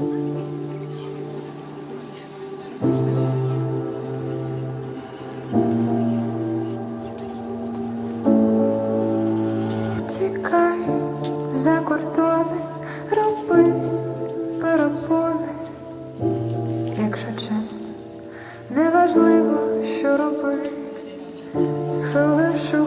Тікай за кордони, роби перепони, якщо чесно, неважливо, що робити, схиливши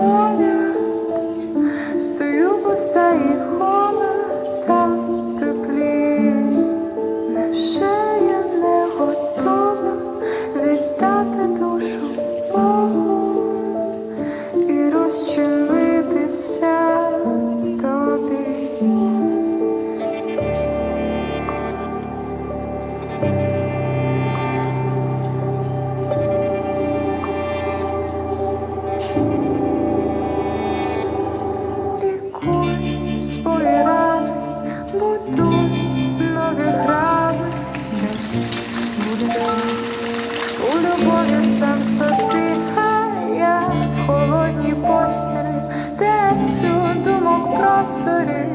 all у любові сам собі, я в холодній постілі, десь у думок просторі